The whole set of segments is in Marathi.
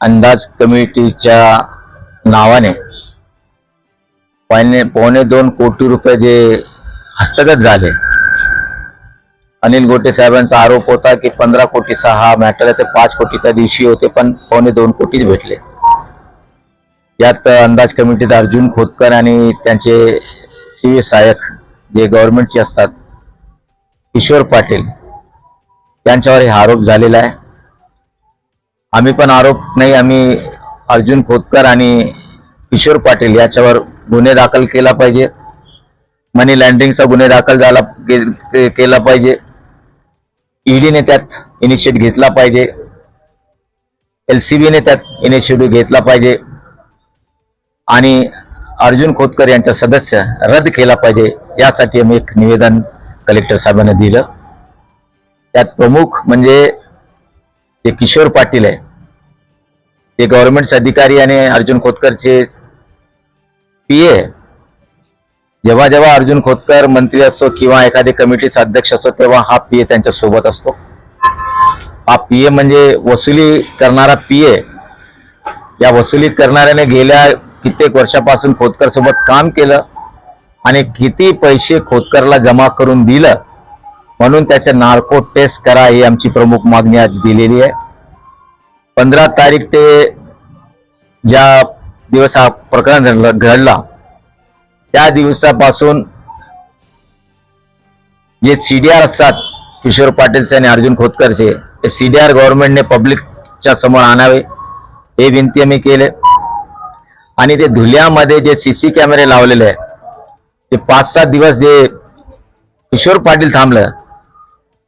अंदाज कमिटीच्या नावाने पावणे पावणे दोन कोटी रुपये जे हस्तगत झाले. अनिल गोटे साहेबांचा आरोप होता की पंधरा कोटीचा हा मॅटर आहे ते पाच कोटीच्या दिवशी होते पण पावणे दोन कोटीच भेटले. यात अंदाज कमिटीत अर्जुन खोतकर आणि त्यांचे सी सहाय्यक जे गव्हर्नमेंटचे असतात किशोर पाटील यांच्यावर हे आरोप झालेला आहे. आम्ही पण आरोप नाही आम्ही अर्जुन खोतकर आणि किशोर पाटील याच्यावर गुन्हे दाखल केला पाहिजे. मनी लँड्रिंगचा गुन्हे दाखल झाला के- केला पाहिजे. ईडीने त्यात इनिशिएट घेतला पाहिजे. एलसीबीने त्यात इनिशिएटिव्ह घेतला पाहिजे. आणि अर्जुन खोतकर यांचा सदस्य रद्द केला पाहिजे यासाठी आम्ही एक निवेदन कलेक्टर साहेबांना दिलं. त्यात प्रमुख म्हणजे जे किशोर पाटील आहे ते गव्हर्नमेंट अधिकारी आणि अर्जुन खोतकरचे पी ए जेव्हा जेव्हा अर्जुन खोतकर मंत्री असतो किंवा एखादी कमिटीचा अध्यक्ष असतो तेव्हा हा पी ए त्यांच्यासोबत असतो. हा पी ए म्हणजे वसुली करणारा पी ए या वसुली करणाऱ्याने गेल्या कित्येक वर्षापासून खोतकर सोबत काम केलं आणि किती पैसे खोतकरला जमा करून दिलं म्हणून त्याचे नार्को टेस्ट करा ही आमची प्रमुख मागणी आज दिलेली आहे. पंधरा तारीख ते ज्या दिवस हा प्रकरण घडला त्या दिवसापासून जे सीडीआर असतात किशोर पाटीलचे आणि अर्जुन खोतकरचे ते सीडीआर गव्हर्नमेंटने पब्लिकच्या समोर आणावे हे विनंती आम्ही केले. आणि ते धुल्यामध्ये जे सीसी कॅमेरे लावलेले आहे ते पाच सात दिवस जे किशोर पाटील थांबलं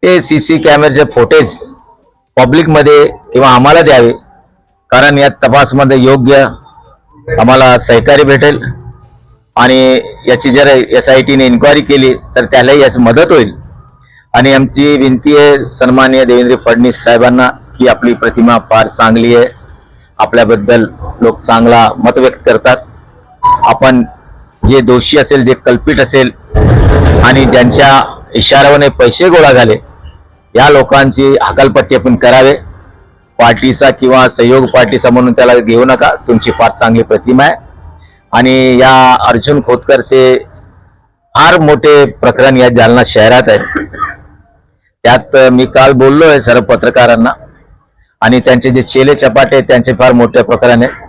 ते सी कॅमेऱ्याचे फोटेज पब्लिकमध्ये किंवा आम्हाला द्यावे. कारण या तपासमध्ये योग्य आम्हाला सहकार्य भेटेल. आणि याची जर एस आय टीने इन्क्वायरी केली तर त्यालाही याची मदत होईल. आणि आमची विनंती आहे सन्माननीय देवेंद्र फडणवीस साहेबांना की आपली प्रतिमा फार चांगली आहे. आपल्याबद्दल लोक चांगला मत व्यक्त करतात. आपण जे दोषी असेल जे कल्पित असेल आणि ज्यांच्या इशाऱ्याने पैसे गोळा झाले या लोकांची हकालपट्टी आपण करावे. पार्टीचा किंवा सहयोग पार्टीचा म्हणून त्याला घेऊ नका. तुमची फार चांगली प्रतिमा आहे. आणि या अर्जुन खोतकरचे फार मोठे प्रकरण या जालना शहरात आहे. त्यात मी काल बोललो आहे सर्व पत्रकारांना. आणि त्यांचे जे चेले चपाटे आहेत, त्यांचे फार मोठे प्रकरण आहे.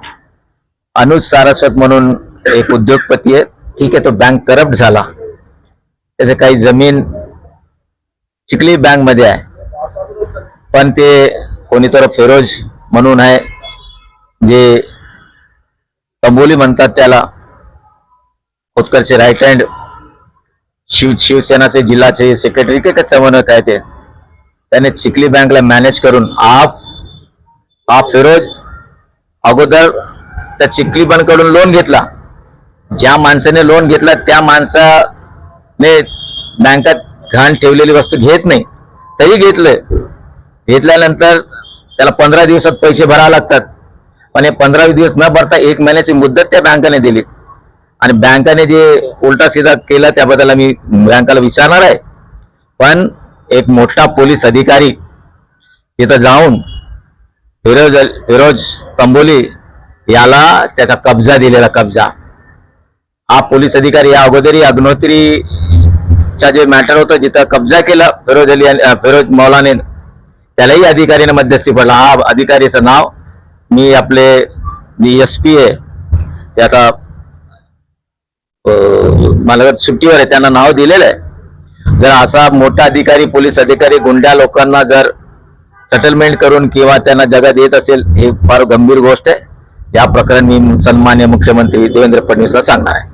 अनुज सारस्वत म्हणून एक उद्योगपती आहे ठीक आहे तो बँक करप्ट झाला. त्याचे काही जमीन चिखली बँकमध्ये आहे. पण ते कोणीतरी फिरोज म्हणून आहे जे तंबोली म्हणतात त्याला. खोतकरचे राईट हँड शिव शिवसेनाचे जिल्हाचे सेक्रेटरी काय कसं म्हणत आहे ते. त्याने चिखली बँकला मॅनेज करून आप आप फिरोज अगोदर त्या चिखली बँककडून लोन घेतला. ज्या माणसाने लोन घेतला त्या माणसाने बँकात घाण ठेवलेली वस्तू घेत नाही. तरी घेतलं. घेतल्यानंतर त्याला पंधरा दिवसात पैसे भरावे लागतात. पण हे पंधरा दिवस न भरता एक महिन्याची मुदत त्या बँकेने दिली. आणि बँकेने जे उलटा सीधा केला त्याबद्दल आम्ही बँकेला विचारणार आहे. पण एक मोठा पोलीस अधिकारी तिथं जाऊन फिरोज फिरोज तंबोली याला त्याचा कब्जा दिलेला कब्जा. हा पोलीस अधिकारी या अगोदरी चा जे मॅटर होतं जिथं कब्जा केला फिरोज अली अं, फिरोज मौलाने त्यालाही अधिकारीने मध्यस्थी पडला. हा अधिकारीचं नाव मी आपले जी एस पी आहे. ते आता मला सुट्टीवर आहे. त्यांना नाव दिलेलं आहे. जर असा मोठा अधिकारी पोलीस अधिकारी गुंड्या लोकांना जर सेटलमेंट करून किंवा त्यांना जगा देत असेल हे फार गंभीर गोष्ट आहे. या प्रकरणी मी सन्मान्य मुख्यमंत्री देवेंद्र फडणवीसला सांगणार आहे.